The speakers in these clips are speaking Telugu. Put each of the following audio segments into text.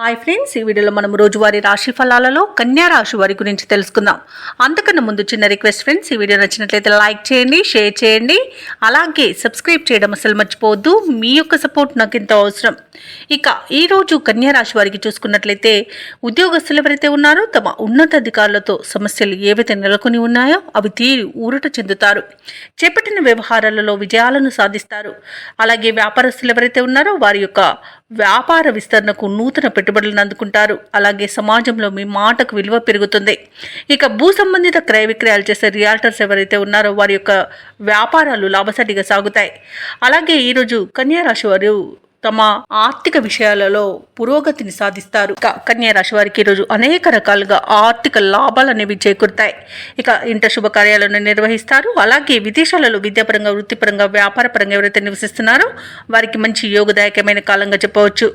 హాయ్ ఫ్రెండ్స్ ఈ వీడియోలో మనం రోజువారీ రాశి ఫలాలలో కన్యా రాశి వారి గురించి తెలుసుకుందాం. అంతకన్నా ముందు చిన్న రిక్వెస్ట్ ఫ్రెండ్స్ ఈ వీడియో నచ్చినట్లయితే లైక్ చేయండి షేర్ చేయండి. అలాగే సబ్స్క్రైబ్ చేయడం అసలు మర్చిపోవద్దు. మీ యొక్క సపోర్ట్ నాకు ఎంతో అవసరం. ఇక ఈ రోజు కన్యా రాశి వారికి చూసుకున్నట్లయితే ఉద్యోగస్తులు ఎవరైతే ఉన్నారో తమ ఉన్నతాధికారులతో సమస్యలు ఏవైతే నెలకొని ఉన్నాయో అవి తీరి ఊరట చెందుతారు. చేపట్టిన వ్యవహారాలలో విజయాలను సాధిస్తారు. అలాగే వ్యాపారస్తులు ఎవరైతే ఉన్నారో వారి యొక్క వ్యాపార విస్తరణకు నూతన పెట్టుబడులను అందుకుంటారు అలాగే సమాజంలో మీ మాటకు విలువ పెరుగుతుంది. ఇక భూ సంబంధిత క్రయ విక్రయాలు చేసే రియాల్టర్స్ ఎవరైతే ఉన్నారో వారి యొక్క వ్యాపారాలు లాభసాటిగా సాగుతాయి. అలాగే ఈరోజు కన్యా రాశి వారు తమ ఆర్థిక విషయాలలో పురోగతిని సాధిస్తారు. ఇక కన్యా రాశి వారికి ఈరోజు అనేక రకాలుగా ఆర్థిక లాభాలు అనేవి చేకూరుతాయి. ఇక ఇంట శుభకార్యాలను నిర్వహిస్తారు. అలాగే విదేశాలలో విద్యాపరంగా వృత్తిపరంగా వ్యాపారపరంగా ఎవరైతే నివసిస్తున్నారో వారికి మంచి యోగదాయకమైన కాలంగా చెప్పవచ్చు.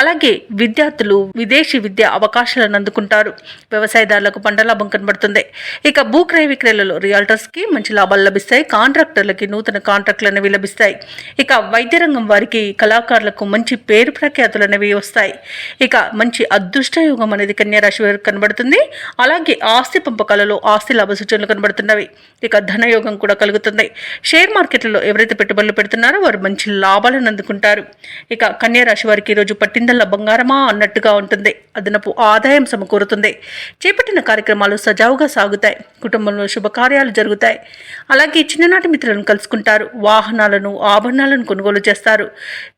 అలాగే విద్యార్థులు విదేశీ విద్య అవకాశాలను అందుకుంటారు. వ్యవసాయదారులకు పంట లాభం కనబడుతుంది. ఇక భూ క్రయ విక్రయాలలో రియాల్టర్స్కి మంచి లాభాలు లభిస్తాయి. కాంట్రాక్టర్లకి నూతన కాంట్రాక్టులు అనేవి లభిస్తాయి. ఇక వైద్య రంగం వారికి కళాకారులకు మంచి పేరు ప్రఖ్యాతులు అనేవి వస్తాయి. ఇక మంచి అదృష్ట యోగం అనేది కన్యారాశి వారికి కనబడుతుంది. అలాగే ఆస్తి పంపకాలలో ఆస్తి లాభ సూచనలు కనబడుతున్నవి. ఇక ధనయోగం కూడా కలుగుతుంది. షేర్ మార్కెట్లలో ఎవరైతే పెట్టుబడులు పెడుతున్నారో వారు మంచి లాభాలను అందుకుంటారు. ఇక కన్యారాశి వారికి ఈరోజు పట్టిందల్ల బంగారమా అన్నట్టుగా ఉంటుంది. అదనపు ఆదాయం సమకూరుతుంది. చేపట్టిన కార్యక్రమాలు సజావుగా సాగుతాయి. కుటుంబంలో శుభకార్యాలు జరుగుతాయి. అలాగే చిన్ననాటి మిత్రులను కలుసుకుంటారు. వాహనాలను ఆభరణాలను కొనుగోలు చేస్తారు.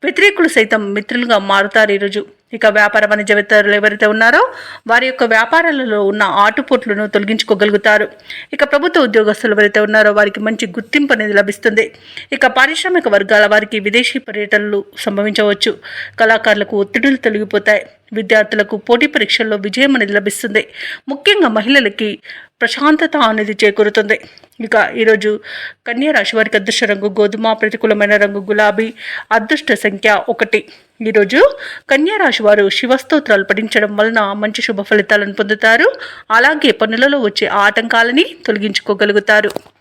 వ్యతిరేకులు సైతం మిత్రులుగా మారుతారు ఈరోజు. ఇక వ్యాపార వాణిజ్యవేత్తలు ఎవరైతే ఉన్నారో వారి యొక్క వ్యాపారాలలో ఉన్న ఆటుపోట్లను తొలగించుకోగలుగుతారు. ఇక ప్రభుత్వ ఉద్యోగస్తులు ఎవరైతే ఉన్నారో వారికి మంచి గుర్తింపు అనేది లభిస్తుంది. ఇక పారిశ్రామిక వర్గాల వారికి విదేశీ పర్యటనలు సంభవించవచ్చు. కళాకారులకు ఒత్తిడులు తొలగిపోతాయి. విద్యార్థులకు పోటీ పరీక్షల్లో విజయం అనేది లభిస్తుంది. ముఖ్యంగా మహిళలకి ప్రశాంతత అనేది చేకూరుతుంది. ఇక ఈరోజు కన్యా రాశి వారికి అదృష్ట రంగు గోధుమ ప్రతికూలమైన రంగు గులాబీ అదృష్ట సంఖ్య ఒకటి. ఈరోజు కన్యా రాశి వారు శివస్తోత్రాలు పఠించడం వలన మంచి శుభ ఫలితాలను పొందుతారు. అలాగే పనులలో వచ్చే ఆటంకాలని తొలగించుకోగలుగుతారు.